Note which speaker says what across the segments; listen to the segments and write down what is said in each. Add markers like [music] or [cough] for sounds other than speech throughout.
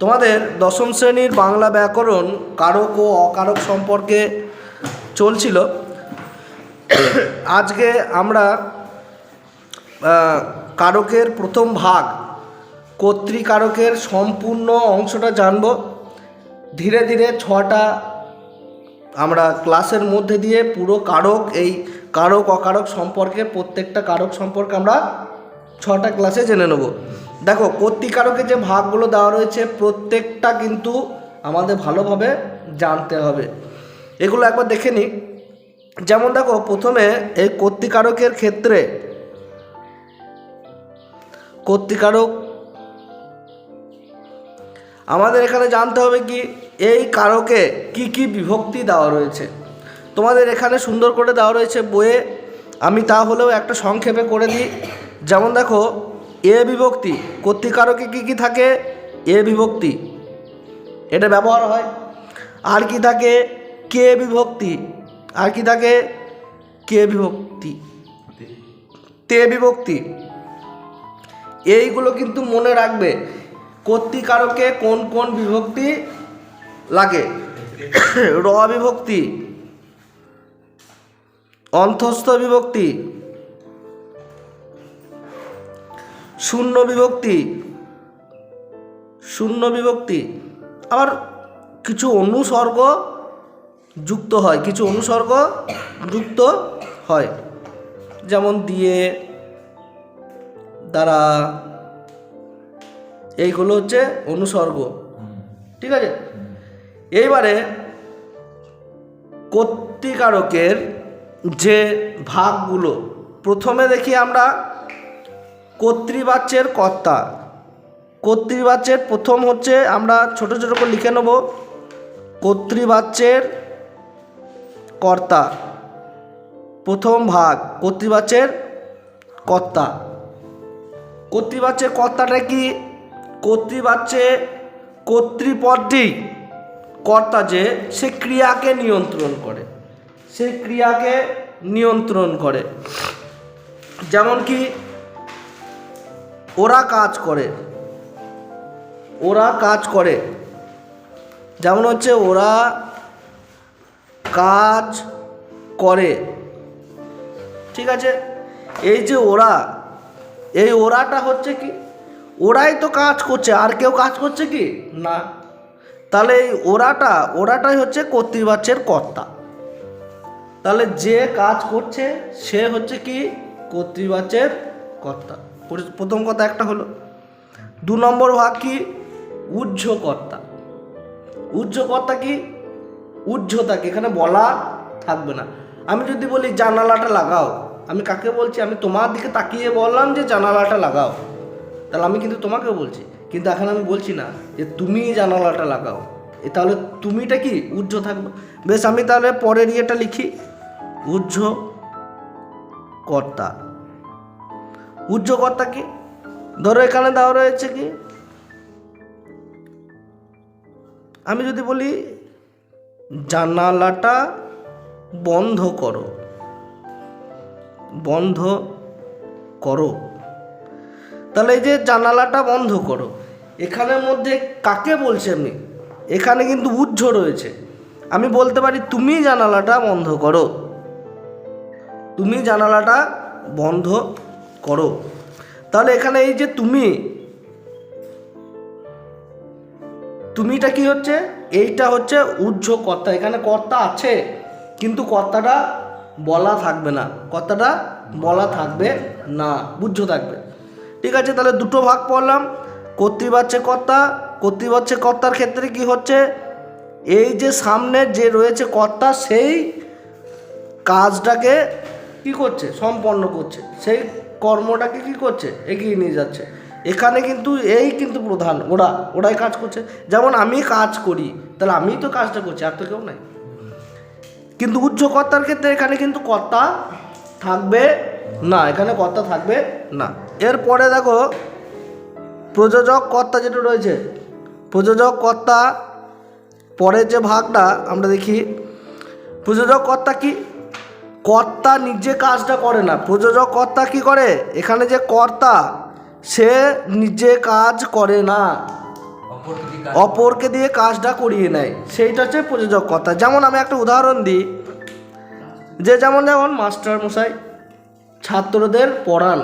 Speaker 1: তোমাদের দশম শ্রেণির বাংলা ব্যাকরণ কারক ও অকারক সম্পর্কে চলছিল। আজকে আমরা কারকের প্রথম ভাগ, কর্তৃকারকের সম্পূর্ণ অংশটা জানব। ধীরে ধীরে ছটা আমরা ক্লাসের মধ্যে দিয়ে পুরো কারক, এই কারক অকারক সম্পর্কে, প্রত্যেকটা কারক সম্পর্কে আমরা ছটা ক্লাসে জেনে নেব। দেখো কর্তৃকারকের যে ভাগগুলো দেওয়া রয়েছে, প্রত্যেকটা কিন্তু আমাদের ভালোভাবে জানতে হবে। এগুলো একবার দেখে নিই। যেমন দেখো, প্রথমে এই কর্তিকারকের ক্ষেত্রে কর্তিকারক, আমাদের এখানে জানতে হবে কি, এই কারকে কি কি বিভক্তি দেওয়া রয়েছে। তোমাদের এখানে সুন্দর করে দেওয়া রয়েছে বইয়ে। আমি তা হলেও একটা সংক্ষেপে করে দিই। যেমন দেখো এ বিভক্তি কর্তৃকারকে কি কি থাকে? এ বিভক্তি। এটা ব্যবহার হয়। আর কি থাকে? কে বিভক্তি। আর কি থাকে? কে বিভক্তি। তে বিভক্তি। এইগুলো কিন্তু মনে রাখবে কর্তৃকারকে কোন কোন বিভক্তি লাগে। র বিভক্তি। অন্তস্থ বিভক্তি। শূন্য বিভক্তি শূন্য বিভক্তি। আবার কিছু অনুসর্গ যুক্ত হয়, কিছু অনুসর্গ যুক্ত হয়। যেমন দিয়ে, দ্বারা, এইগুলো হচ্ছে অনুসর্গ। ঠিক আছে? এইবারে কর্তৃকারকের যে ভাগগুলো, প্রথমে দেখি আমরা কর্তৃবাচ্যের কর্তা। কর্তৃবাচ্যের প্রথম হচ্ছে আমরা ছোট ছোট করে লিখে নেব। কর্তৃবাচ্যের কর্তা। প্রথম ভাগ, কর্তৃবাচ্যের কর্তা। কর্তৃবাচ্যের কর্তাটা কি? কর্তৃবাচ্যে কর্তৃপদটি কর্তা যে, সে ক্রিয়াকে নিয়ন্ত্রণ করে। সে ক্রিয়াকে নিয়ন্ত্রণ করে। যেমন কি ওরা কাজ করে। ওরা কাজ করে। যেমন হচ্ছে ওরা কাজ করে। ঠিক আছে? এই যে ওরা, এই ওরাটা হচ্ছে কি? ওরাই তো কাজ করছে, আর কেউ কাজ করছে কি? না। তাহলে এই ওরাটা, ওরাটাই হচ্ছে কর্তৃবাচ্যের কর্তা। তাহলে যে কাজ করছে, সে হচ্ছে কি? কর্তৃবাচ্যের কর্তা। প্রথম কথা একটা হলো, দু নম্বর ভাগ কি? উজ্জ্বকর্তা উজ্জ্বকর্তা কি? উজ্জ্বতাকে এখানে বলা থাকবে না। আমি যদি বলি, জানালাটা লাগাও। আমি কাকে বলছি? আমি তোমার দিকে তাকিয়ে বললাম যে, জানালাটা লাগাও। তাহলে আমি কিন্তু তোমাকে বলছি। কিন্তু এখন আমি বলছি না যে, তুমি জানালাটা লাগাও। এ তাহলে তুমিটা কি? উজ্জ্ব থাকবে। বেশ, আমি তাহলে পরের ইয়েটা লিখি। উজ্জ্ব কর্তা উজ্জ্ব কর্তা ধরো এখানে দেওয়া রয়েছে কি? আমি যদি বলি, জানালাটা বন্ধ করো। বন্ধ করো। তাহলে এই যে জানালাটা বন্ধ করো, এখানের মধ্যে কাকে বলছি আমি? এখানে কিন্তু উজ্জ্ব রয়েছে। আমি বলতে পারি, তুমি জানালাটা বন্ধ করো। তুমি জানালাটা বন্ধ করো। তাহলে এখানে এই যে তুমি, তুমিটা কি হচ্ছে? এইটা হচ্ছে উজ্জ্ব কর্তা এখানে কর্তা আছে, কিন্তু কর্তাটা বলা থাকবে না। কর্তাটা বলা থাকবে না বুঝ্য থাকবে। ঠিক আছে, তাহলে দুটো ভাগ পড়লাম। কর্তৃবাচ্যে কর্তা কর্তৃবাচ্যে কর্তার ক্ষেত্রে কি হচ্ছে? এই যে সামনে যে রয়েছে কর্তা, সেই কাজটাকে কি করছে? সম্পন্ন করছে। সেই কর্মটাকে কি করছে? এগিয়ে নিয়ে যাচ্ছে। এখানে কিন্তু এই কিন্তু প্রধান, ওরা, ওরাই কাজ করছে। যেমন আমি কাজ করি, তাহলে আমি তো কাজটা করছি, আর তো কেউ নাই। কিন্তু উচ্চকর্তার ক্ষেত্রে এখানে কিন্তু কর্তা থাকবে না, এখানে কর্তা থাকবে না। এরপরে দেখো, প্রযোজক কর্তা যেটা রয়েছে, প্রযোজক কর্তা পরের যে ভাগটা আমরা দেখি, প্রযোজক কর্তা কি? কর্তা নিজে কাজটা করে না। প্রযোজক কর্তা কি করে? এখানে যে কর্তা, সে নিজে কাজ করে না।
Speaker 2: অপরকে দিয়ে
Speaker 1: কাজটা করিয়ে নেয়। সেইটা হচ্ছে প্রযোজক কর্তা। যেমন আমি একটা উদাহরণ দিই, যে যেমন যেমন মাস্টার মশাই ছাত্রদের পড়ান,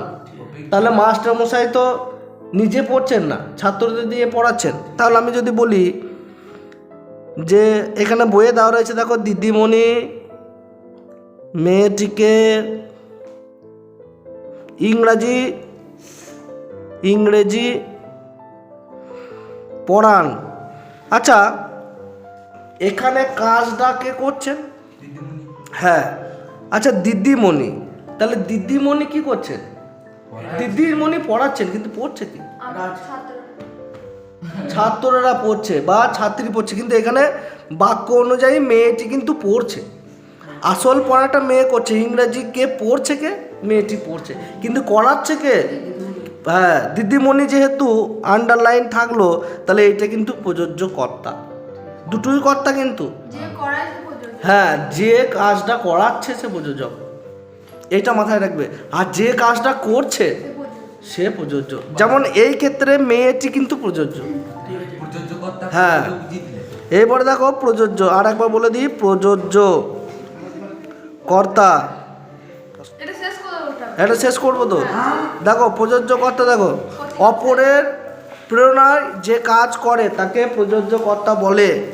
Speaker 1: তাহলে মাস্টার মশাই তো নিজে পড়ছেন না, ছাত্রদের দিয়ে পড়াচ্ছেন। তাহলে আমি যদি বলি যে এখানে বইয়ে দেওয়া রয়েছে, দেখো দিদিমণি মেয়েটিকে ইংরাজি ইংরেজি পড়ান। আচ্ছা এখানে কাজটা কে করছেন? হ্যাঁ। আচ্ছা দিদিমণি। তাহলে দিদিমণি কি করছেন? দিদিমণি পড়াচ্ছেন কিন্তু পড়ছে কি? ছাত্ররা পড়ছে বা ছাত্রী পড়ছে কিন্তু এখানে বাক্য অনুযায়ী মেয়েটি কিন্তু পড়ছে। আসল পড়াটা মেয়ে করছে ইংরাজি কে পড়ছে কে? মেয়েটি পড়ছে। কিন্তু করাচ্ছে কে? হ্যাঁ দিদিমণি যেহেতু আন্ডারলাইন থাকল তাহলে এটা কিন্তু প্রযোজ্য কর্তা। দুটোই কর্তা কিন্তু।
Speaker 3: যে করায় সে প্রযোজ্য।
Speaker 1: হ্যাঁ যে কাজটা করাচ্ছে সে প্রযোজক এটা মাথায় রাখবে। আর যে কাজটা করছে
Speaker 3: সে প্রযোজ্য।
Speaker 1: যেমন এই ক্ষেত্রে মেয়েটি কিন্তু প্রযোজ্য।
Speaker 2: প্রযোজ্য
Speaker 1: হ্যাঁ। এরপরে দেখো প্রযোজ্য। আর একবার বলে দিই প্রযোজ্য। কর্তা।
Speaker 3: এটা শেষ
Speaker 1: করব তো? দেখো প্রযোজ্য কর্তা দেখো। অপরের প্রেরণায় যে কাজ করে তাকে প্রযোজ্য কর্তা বলে।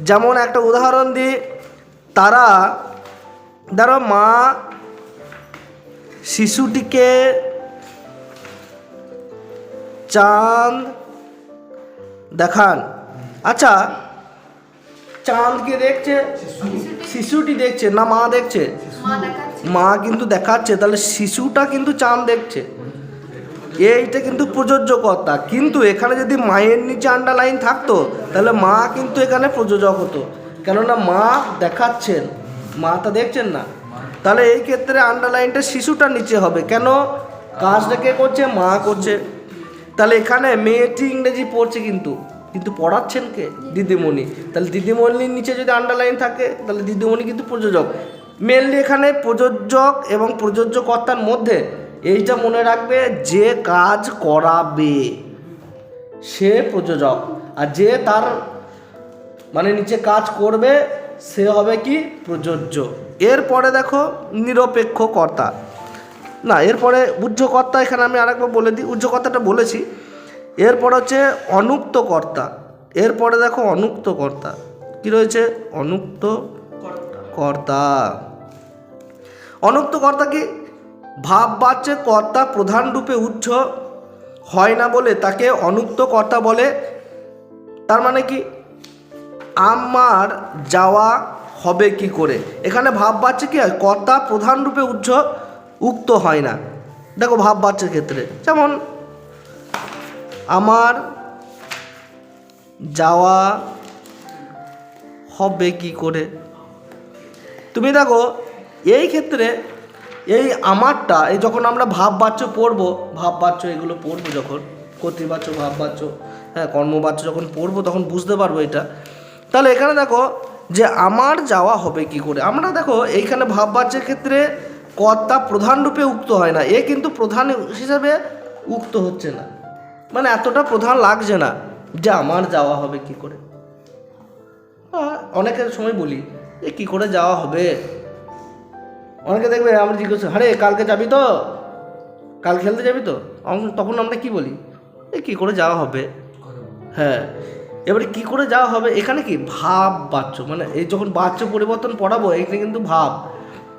Speaker 1: যেমন একটা উদাহরণ দিই তারা ধরো মা শিশুটিকে চাঁদ দেখান। আচ্ছা চাঁদকে দেখছে, শিশুটি দেখছে, না মা দেখছে?
Speaker 3: মা
Speaker 1: কিন্তু দেখাচ্ছে, তাহলে শিশুটা কিন্তু চাঁদ দেখছে। এইটা কিন্তু প্রযোজ্য কর্তা কিন্তু এখানে যদি মায়ের নিচে আন্ডারলাইন থাকতো, তাহলে মা কিন্তু এখানে প্রযোজক হতো। কেননা মা দেখাচ্ছেন, মা তা দেখছেন না। তাহলে এই ক্ষেত্রে আন্ডারলাইনটা শিশুটার নিচে হবে। কেন? কাজটা কে করছে? মা করছে। তাহলে এখানে মেয়েটি ইংরেজি পড়ছে কিন্তু। কিন্তু পড়াচ্ছেন কে? দিদিমণি। তাহলে দিদিমণির নিচে যদি আন্ডারলাইন থাকে, তাহলে দিদিমণি কিন্তু প্রযোজক। মেনলি এখানে প্রযোজক এবং প্রযোজ্যকর্তার মধ্যে এইটা মনে রাখবে, যে কাজ করাবে, সে প্রযোজক। আর যে তার মানে নিচে কাজ করবে, সে হবে কি? প্রযোজ্য। এরপরে দেখো, নিরপেক্ষ কর্তা। না, এরপরে উজ্জ্বকর্তা এখানে আমি আরেকবার বলে দিই। উজ্জ্বকর্তাটা বলেছি এরপর হচ্ছে অনুক্ত কর্তা এরপরে দেখো অনুক্ত কর্তা কি রয়েছে? অনুক্ত কর্তা অনুক্ত কর্তা কি? ভাব বাচ্চে কর্তা প্রধান রূপে উচ্চ হয় না বলে তাকে অনুক্ত কর্তা বলে। তার মানে কি? আমার যাওয়া হবে কি করে? এখানে ভাব বাচ্চা কি হয়? কর্তা প্রধান রূপে উচ্চ, উক্ত হয় না। দেখো ভাব বাচ্চার ক্ষেত্রে। যেমন আমার যাওয়া হবে কি করে? তুমি দেখো, এই ক্ষেত্রে এই আমারটা, এই যখন আমরা ভাব বাচ্য পড়ব ভাব বাচ্য এগুলো পড়ব যখন, কর্তৃবাচ্য ভাব বাচ্য হ্যাঁ কর্মবাচ্য যখন পড়ব, তখন বুঝতে পারব এটা। তাহলে এখানে দেখো যে আমার যাওয়া হবে কি করে? আমরা দেখো এইখানে ভাব বাচ্যের ক্ষেত্রে কর্তা প্রধান রূপে উক্ত হয় না। এ কিন্তু প্রধান হিসাবে উক্ত হচ্ছে না। মানে এতটা প্রধান লাগছে না যে আমার যাওয়া হবে কি করে? অনেকের সময় বলি, এ কি করে যাওয়া হবে? অনেকে দেখবে আমরা জিজ্ঞেস আরে, কালকে যাবি তো? কাল খেলতে যাবি তো? তখন আমরা কি বলি? এ কি করে যাওয়া হবে? হ্যাঁ। এবারে কি করে যাওয়া হবে? এখানে কি? ভাব বাচ্চ মানে এই যখন বাচ্চ পরিবর্তন পড়াবো এখানে কিন্তু ভাব।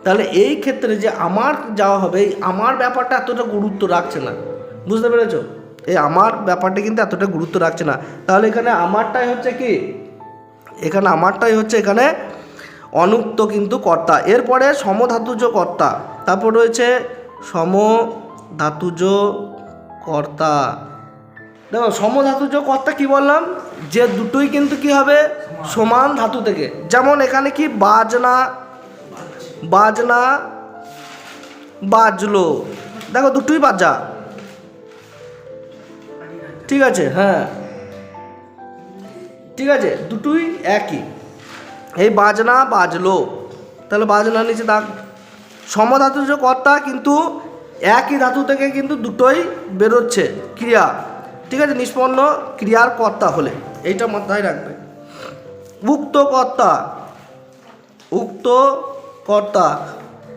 Speaker 1: তাহলে এই ক্ষেত্রে যে আমার যাওয়া হবে আমার ব্যাপারটা এতটা গুরুত্ব রাখছে না। বুঝতে পেরেছ? এই আমার ব্যাপারটা কিন্তু এতটা গুরুত্ব রাখছে না। তাহলে এখানে আমারটাই হচ্ছে কি? এখানে আমারটাই হচ্ছে এখানে অনুক্ত কিন্তু কর্তা। এরপরে সমধাতুজ কর্তা। তারপর রয়েছে সমধাতুজ কর্তা। দেখো, সমধাতুজ কর্তা কি বললাম? যে দুটোই কিন্তু কি হবে? সমান ধাতু থেকে। যেমন এখানে কি বাজনা বাজনা, বাজলো। দেখো, দুটোই বাজা। ঠিক আছে হ্যাঁ। ঠিক আছে, দুটোই একই। এই বাজনা বাজলো। তাহলে বাজনা নিচে দাগ। সমধাতু যে কর্তা, কিন্তু একই ধাতু থেকে কিন্তু দুটোই বেরোচ্ছে ক্রিয়া। ঠিক আছে, নিষ্পন্ন ক্রিয়ার কর্তা হলে। এইটা মাথায় রাখবে। উক্ত কর্তা উক্ত কর্তা।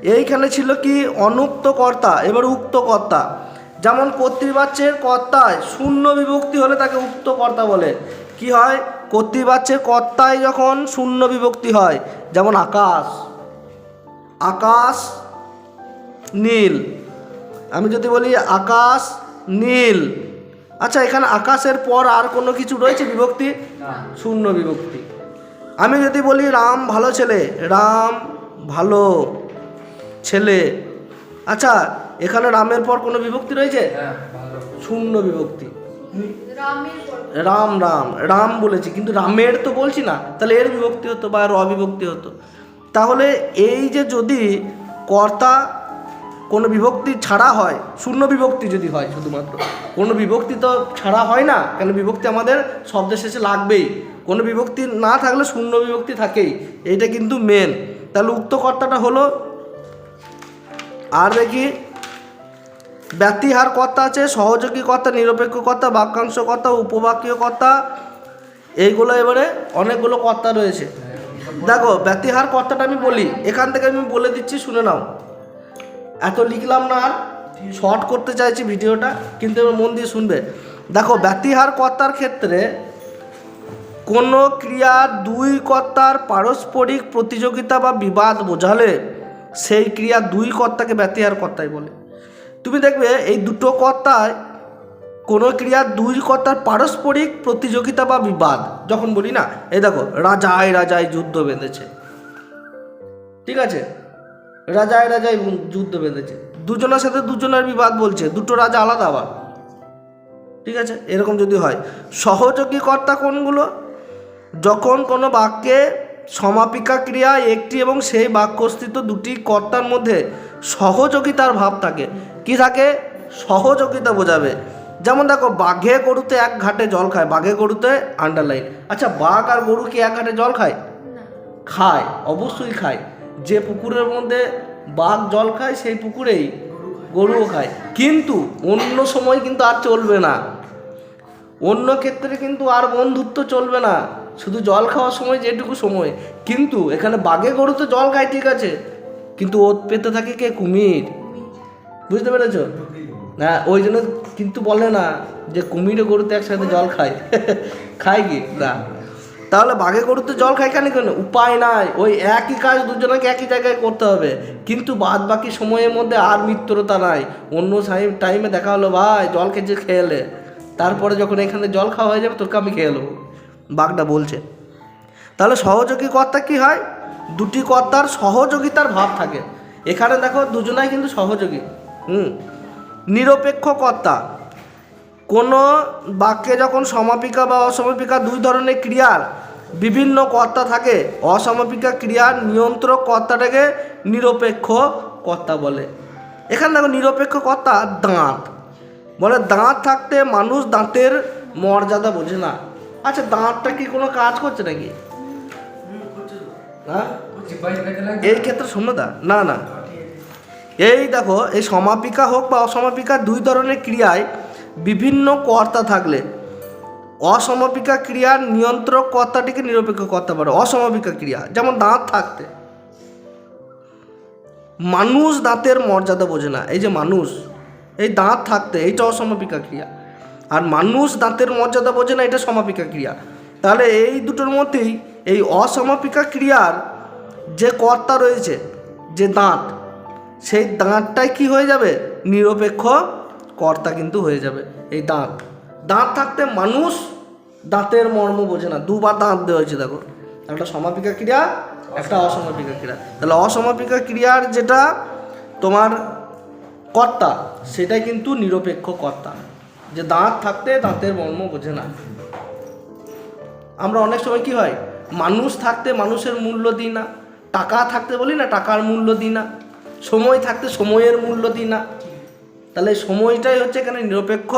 Speaker 1: এইখানে ছিল কি, অনুক্ত কর্তা। এবার উক্ত কর্তা। যেমন কর্তৃবাচ্যের কর্তায় শূন্য বিভক্তি হলে তাকে উক্ত কর্তা বলে। কি হয়? কর্তৃবাচ্যের কর্তায় যখন শূন্য বিভক্তি হয় যেমন আকাশ। আকাশ নীল। আমি যদি বলি আকাশ নীল। আচ্ছা এখানে আকাশের পর আর কোনো কিছু রয়েছে বিভক্তি? শূন্য বিভক্তি। আমি যদি বলি রাম ভালো ছেলে রাম ভালো ছেলে। আচ্ছা এখানে রামের পর কোনো বিভক্তি রয়েছে?
Speaker 2: হ্যাঁ
Speaker 1: শূন্য বিভক্তি। রাম রাম রাম বলেছি কিন্তু রামের তো বলছি না তাহলে এর বিভক্তি হতো বা এর অবিভক্তি হতো। তাহলে এই যে যদি কর্তা কোনো বিভক্তি ছাড়া হয় শূন্য বিভক্তি যদি হয় শুধুমাত্র কোনো বিভক্তি তো ছাড়া হয় না কেন বিভক্তি আমাদের শব্দের শেষে লাগবেই। কোনো বিভক্তি না থাকলে শূন্য বিভক্তি থাকেই এইটা কিন্তু মেন তাহলে উক্ত কর্তাটা হলো আর দেখি ব্যতিহার কর্তা আছে, সহযোগী কর্তা নিরপেক্ষ কর্তা বাক্যাংশ কর্তা উপবাক্য কর্তা এইগুলো এবারে অনেকগুলো কর্তা রয়েছে। দেখো, ব্যতিহার কর্তাটা আমি বলি, এখান থেকে আমি বলে দিচ্ছি, শুনে নাও। এত লিখলাম না আর, শর্ট করতে চাইছি ভিডিওটা, কিন্তু এবার মন দিয়ে শুনবে। দেখো, ব্যতিহার কর্তার ক্ষেত্রে কোনো ক্রিয়া দুই কর্তার পারস্পরিক প্রতিযোগিতা বা বিবাদ বোঝালে, সেই ক্রিয়া দুই কর্তাকে ব্যতিহার কর্তাই বলে। তুমি দেখবে এই দুটো কর্তায় কোনো ক্রিয়া, দুই কর্তার পারস্পরিক প্রতিযোগিতা বা বিবাদ। যখন বলি না, এই দেখো, রাজায় রাজায় যুদ্ধ বেঁধেছে। ঠিক আছে? রাজায় রাজায় যুদ্ধ বেঁধেছে। দুজনের সাথে দুজনের বিবাদ বলছে, দুটো রাজা আলাদা আবার। ঠিক আছে? এরকম যদি হয়, সহযোগী কর্তা কোনগুলো? যখন কোনো বাক্যে সমাপিকা ক্রিয়া, একটি এবং সেই বাক্যস্থিত দুটি কর্তার মধ্যে সহযোগিতার ভাব থাকে কি থাকে? সহযোগিতা বোঝাবে। যেমন দেখো বাঘে গরুতে এক ঘাটে জল খায় বাঘে গরুতে আন্ডারলাইন আচ্ছা বাঘ আর গরু কি এক ঘাটে জল খায়? খায় অবশ্যই খায়। যে পুকুরের মধ্যে বাঘ জল খায় সেই পুকুরেই গরুও খায়। কিন্তু অন্য সময় কিন্তু আর চলবে না। অন্য ক্ষেত্রে কিন্তু আর বন্ধুত্ব চলবে না। শুধু জল খাওয়ার সময় যেটুকু সময়। কিন্তু এখানে বাঘে গরু তো জল খায় ঠিক আছে। কিন্তু ওত পেতে থাকে কে? কুমির। বুঝতে পেরেছ? না, ওই জন্য কিন্তু বলে না যে কুমিরে গরুতে একসাথে জল খায়। [laughs] খায় কি? না। তাহলে বাঘে গরুতে জল খায় কেন? কেন? উপায় নাই। ওই একই কাজ দুজনকে একই জায়গায় করতে হবে। কিন্তু বাদ বাকি সময়ের মধ্যে আর মিত্রতা নাই। অন্য টাইম দেখা হলো, ভাই, জল খেয়েছে খেয়েলে তারপরে যখন এখানে জল খাওয়া হয়ে যাবে, তোকে আমি খেয়ে নেব। বাঘটা বলছে। তাহলে সহযোগী কর্তা কি হয়? দুটি কর্তার সহযোগিতার ভাব থাকে। এখানে দেখো, দুজনাই কিন্তু সহযোগী। নিরপেক্ষ কর্তা কোনো বাক্যে যখন সমাপিকা বা অসমাপিকা দুই ধরনের ক্রিয়ার বিভিন্ন কর্তা থাকে অসমাপিকা ক্রিয়ার নিয়ন্ত্রক কর্তাটাকে নিরপেক্ষ কর্তা বলে। এখানে দেখো নিরপেক্ষ কর্তা দাঁত। বলে দাঁত থাকতে মানুষ দাঁতের মর্যাদা বোঝে না। আচ্ছা দাঁতটা কি কোনো কাজ করছে নাকি? হ্যাঁ? এই ক্ষেত্রে শূন্যতা? না না। এই দেখো, এই সমাপিকা হোক বা অসমাপিকা দুই ধরনের ক্রিয়ায় বিভিন্ন কর্তা থাকলে। অসমাপিকা ক্রিয়ার নিয়ন্ত্রক কর্তাটিকে নিরপেক্ষ করতে পারে অসমাপিকা ক্রিয়া, যেমন দাঁত থাকতে। মানুষ দাঁতের মর্যাদা বোঝে না। এই যে মানুষ, এই দাঁত থাকতে, এইটা অসমাপিকা ক্রিয়া। আর মানুষ দাঁতের মর্যাদা বোঝে না, এটা সমাপিকা ক্রিয়া। তাহলে এই দুটোর মধ্যেই এই অসমাপিকা ক্রিয়ার যে কর্তা রয়েছে, যে দাঁত সেই দাঁতটাই কি হয়ে যাবে? নিরপেক্ষ কর্তা কিন্তু হয়ে যাবে এই দাঁত। দাঁত থাকতে মানুষ দাঁতের মর্ম বোঝে না। দুবার দাঁত দেওয়া হয়েছে, দেখো। একটা সমাপিকা ক্রিয়া, একটা অসমাপিকা ক্রিয়া। তাহলে অসমাপিকা ক্রিয়ার যেটা তোমার কর্তা, সেটাই কিন্তু নিরপেক্ষ কর্তা। যে দাঁত থাকতে দাঁতের মর্ম বোঝে না। আমরা অনেক সময় কি হয়? মানুষ থাকতে মানুষের মূল্য দিই না। টাকা থাকতে বলি না, টাকার মূল্য দিই না। সময় থাকতে সময়ের মূল্য দিই না। তাহলে সময়টাই হচ্ছে এখানে নিরপেক্ষ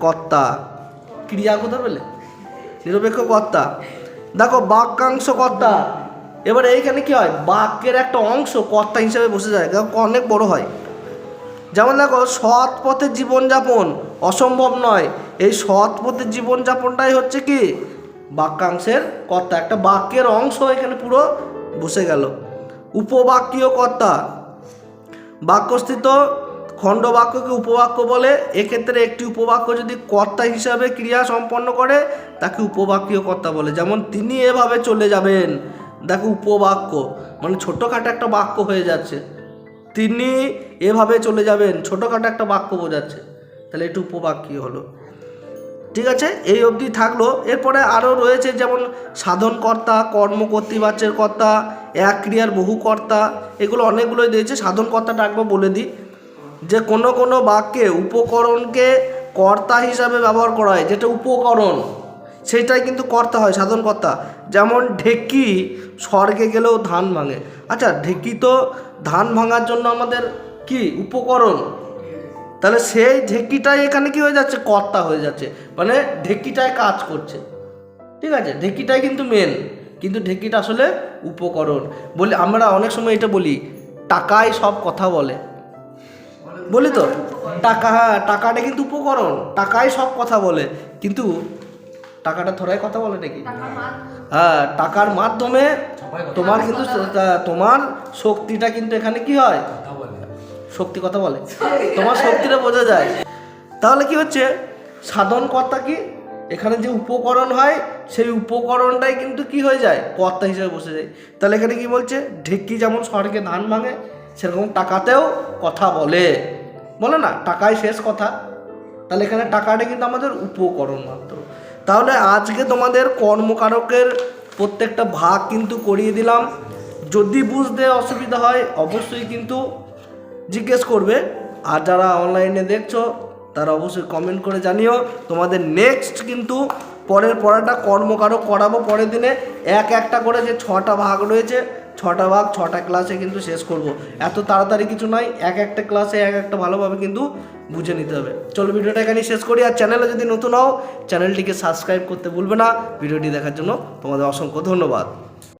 Speaker 1: কর্তা। ক্রিয়া কোথা পেলে? নিরপেক্ষ কর্তা। দেখো বাক্যাংশ কর্তা। এবারে এইখানে কি হয়? বাক্যের একটা অংশ কর্তা হিসেবে বসে যায় কারণ অনেক বড় হয়। যেমন দেখো সৎ পথে জীবনযাপন অসম্ভব নয়। এই সৎ পথে জীবনযাপনটাই হচ্ছে কি? বাক্যাংশের কর্তা। একটা বাক্যের অংশ এখানে পুরো বসে গেল। উপবাক্যীয় কর্তা বাক্যস্থিত খণ্ড বাক্যকে উপবাক্য বলে, এক্ষেত্রে একটি উপবাক্য যদি কর্তা হিসাবে ক্রিয়া সম্পন্ন করে, তাকে উপবাক্যীয় কর্তা বলে। যেমন, তিনি এভাবে চলে যাবেন। দেখো, উপবাক্য। মানে ছোটোখাটো একটা বাক্য হয়ে যাচ্ছে। তিনি এভাবে চলে যাবেন। ছোটোখাটো একটা বাক্য বোঝাচ্ছে। তাহলে একটু উপবাক্যীয় হলো। ঠিক আছে? এই অবধি থাকল। এরপরে আরও রয়েছে যেমন সাধনকর্তা কর্মকর্তৃবাচ্যের কর্তা, এক ক্রিয়ার বহু কর্তা এগুলো অনেকগুলোই দিয়েছে। সাধনকর্তাটা একবার বলে দিই। যে কোনো কোনো বাক্যে উপকরণকে কর্তা হিসাবে ব্যবহার করা হয়, যেটা উপকরণ, সেটাই কিন্তু কর্তা হয়, সাধনকর্তা। যেমন ঢেকি স্বর্গে গেলেও ধান ভাঙে। আচ্ছা ঢেকি তো ধান ভাঙার জন্য আমাদের কি? উপকরণ। তাহলে সেই ঢেকিটাই এখানে কি হয়ে যাচ্ছে? কর্তা হয়ে যাচ্ছে। মানে ঢেকিটায় কাজ করছে। ঠিক আছে? ঢেকিটাই কিন্তু মেন কিন্তু ঢেকিটা আসলে উপকরণ। বলি আমরা অনেক সময় এটা বলি টাকায় সব কথা বলে। বলি তো? টাকা হ্যাঁ টাকাটা কিন্তু উপকরণ। টাকায় সব কথা বলে। কিন্তু টাকাটা থোড়াই কথা বলে নাকি? হ্যাঁ টাকার মাধ্যমে তোমার কিন্তু তোমার শক্তিটা কিন্তু এখানে কি হয়? শক্তি কথা বলে? তোমার শক্তিটা বোঝা যায়। তাহলে কি হচ্ছে? সাধন কর্তা কি? এখানে যে উপকরণ হয় সেই উপকরণটাই কিন্তু কি হয়ে যায়? কর্তা হিসেবে বসে যায়। তাহলে এখানে কি বলছে? ঢেকি যেমন স্বর্গে ধান ভাঙে সেরকম টাকাতেও কথা বলে। বলে না টাকাই শেষ কথা। তাহলে এখানে টাকাটা কিন্তু আমাদের উপকরণ মাত্র। তাহলে আজকে তোমাদের কর্মকারকের প্রত্যেকটা ভাগ কিন্তু করিয়ে দিলাম। যদি বুঝতে অসুবিধা হয় অবশ্যই কিন্তু জিজ্ঞেস করবে। আর যারা অনলাইনে দেখছ, তারা অবশ্যই কমেন্ট করে জানিও। তোমাদের নেক্সট কিন্তু পরের পড়াটা কর্মকারক করাবো পরের দিনে। এক একটা করে যে ছটা ভাগ রয়েছে, ছটা ভাগ, ছটা ক্লাসে কিন্তু শেষ করব। এত তাড়াতাড়ি কিছু নয় এক একটা ক্লাসে এক একটা ভালোভাবে কিন্তু বুঝে নিতে হবে। চলো ভিডিওটা এখানে শেষ করি। আর চ্যানেলে যদি নতুন হও চ্যানেলটিকে সাবস্ক্রাইব করতে ভুলবে না। ভিডিওটি দেখার জন্য তোমাদের অসংখ্য ধন্যবাদ।